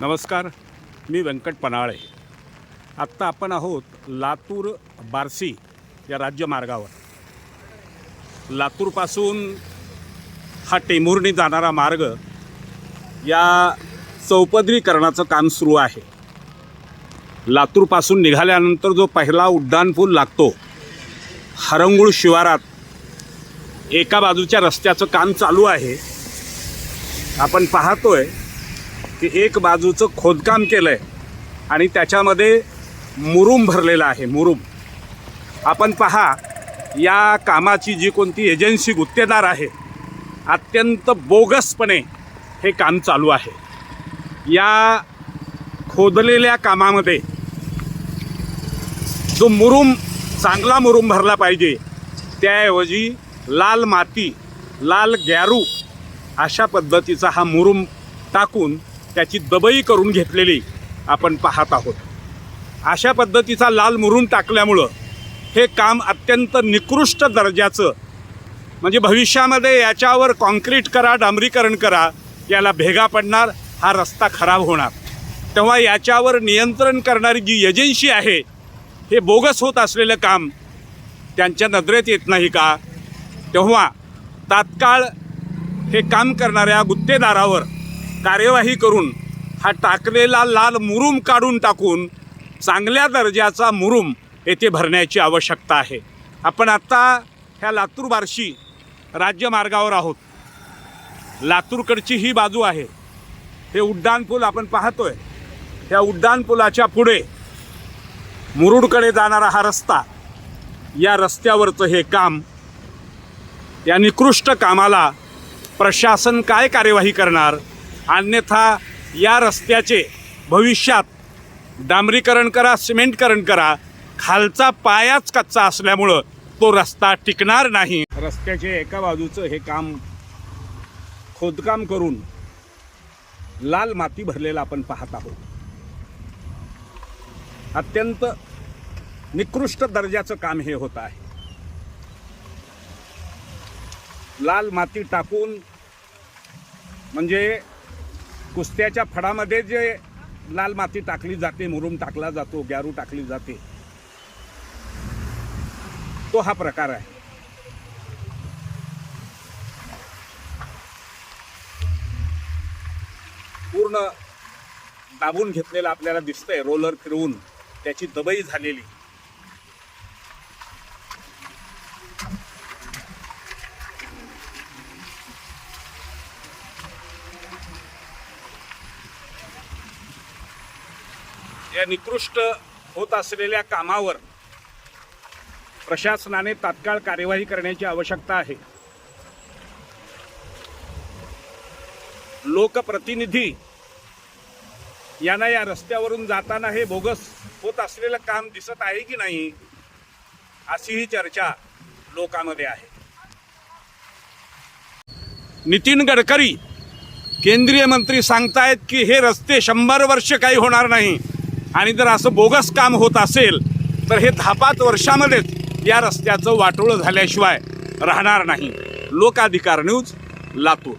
नमस्कार मी व्यंकट पनाळे आत्ता आपण आहोत लातूर बार्सी या राज्यमार्गावर लातूरपासून हा टेंभुर्णी जाणारा मार्ग या चौपदरीकरणाचं काम सुरू आहे. लातूरपासून निघाल्यानंतर जो पहिला उड्डाणपूल लागतो हरंगुळ शिवारात एका बाजूच्या रस्त्याचं काम चालू आहे. आपण पाहतोय की एक बाजूचं खोदकाम केलं आहे आणि त्याच्यामध्ये मुरुम भरलेला आहे मुरुम. आपण पहा या कामाची जी कोणती एजन्सी गुत्तेदार आहे अत्यंत बोगसपणे हे काम चालू आहे. या खोदलेल्या कामामध्ये जो मुरुम चांगला मुरुम भरला पाहिजे त्याऐवजी लाल माती लाल गॅरू अशा पद्धतीचा हा मुरुम टाकून त्याची दबई करून घेतलेली आपण पाहत आहोत. अशा पद्धतीचा लाल मुरून टाकल्यामुळं हे काम अत्यंत निकृष्ट दर्जाचं म्हणजे भविष्यामध्ये याच्यावर कॉन्क्रीट करा डांबरीकरण करा याला भेगा पडणार हा रस्ता खराब होणार. तेव्हा याच्यावर नियंत्रण करणारी जी एजन्सी आहे हे बोगस होत असलेलं काम त्यांच्या नजरेत येत नाही का? तेव्हा तात्काळ हे काम करणाऱ्या गुत्तेदारावर कार्यवाही करून हा टाकलेला लाल मुरुम काढून टाकून चांगल्या दर्जाचा मुरुम येथे भरण्याची आवश्यकता आहे. आपण आत्ता ह्या लातूर बार्शी राज्यमार्गावर आहोत. लातूरकडची ही बाजू आहे. हे उड्डाणपूल आपण पाहतोय. ह्या उड्डाणपुलाच्या पुढे मुरुडकडे जाणारा हा रस्ता. या रस्त्यावरचं हे काम या निकृष्ट कामाला प्रशासन काय कार्यवाही करणार? अन्यथा या रस्त्याचे भविष्यात डांबरीकरण करा सिमेंटकरण करा खालचा पायाच कच्चा असल्यामुळं तो रस्ता टिकणार नाही. रस्त्याचे एका बाजूचं हे काम खोदकाम करून लाल माती भरलेलं आपण पाहत आहोत. अत्यंत निकृष्ट दर्जाचं काम हे होत आहे. लाल माती टाकून म्हणजे कुस्त्याच्या फडामध्ये जे लाल माती टाकली जाते मुरुम टाकला जातो गॅरू टाकली जाते तो हा प्रकार आहे. पूर्ण दाबून घेतलेलं आपल्याला दिसतंय रोलर फिरवून त्याची दबई झालेली. या निकृष्ट होत असलेल्या कामावर प्रशासनाने तात्काळ कार्यवाही करण्याची आवश्यकता आहे. लोकप्रतिनिधी यांना या रस्त्यावरून जाताना हे बोगस होत असलेलं काम दिसत आहे की नाही अशी ही चर्चा लोकांमध्ये आहे. नितीन गडकरी केंद्रीय मंत्री सांगतायत की हे रस्ते शंभर वर्ष काही होणार नाही. आणि जर असं बोगस काम होत असेल तर हे दहा पाच वर्षामध्येच या रस्त्याचं वाटोळं झाल्याशिवाय राहणार नाही. लोकाधिकार न्यूज लातूर.